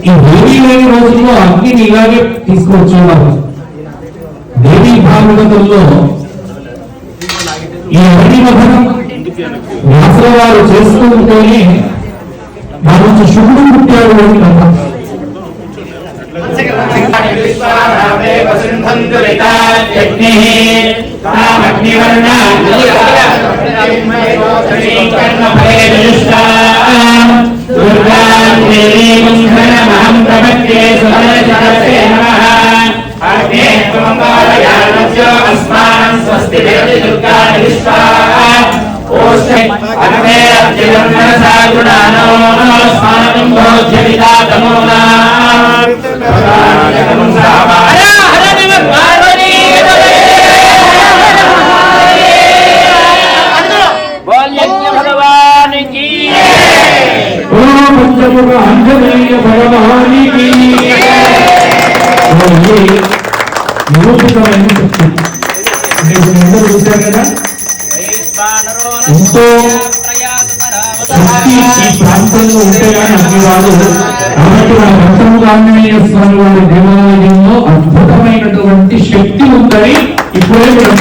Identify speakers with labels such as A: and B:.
A: ఈ భూమి లేని రోజుల్లో అగ్నిని ఇలాగే తీసుకొచ్చేవారు. దేవీ భాగవతంలో ఈ అగ్ని మధనం వ్యాసుల వారు చేస్తూ ఉంటేనే మా నుంచి శుభుడు పుట్టాడు అని నమ్మకం
B: స్వస్తి దేవి దుర్గా విశ్వా అగ్నే అత్యజన్మనసా గుణానో స్మానం భోజ్యవిదాతమోనా భగవాన్ की
A: ఓ పంచముఖ ఆంజనేయ భగవానికి ఓ ఎంతో శక్తి ఈ ప్రాంతంలో ఉంటే కానీ కాబట్టి మన ఆంజనేయ స్వామి వారి దేవాలయంలో అద్భుతమైనటువంటి శక్తి ఉందని ఇప్పుడే మీరు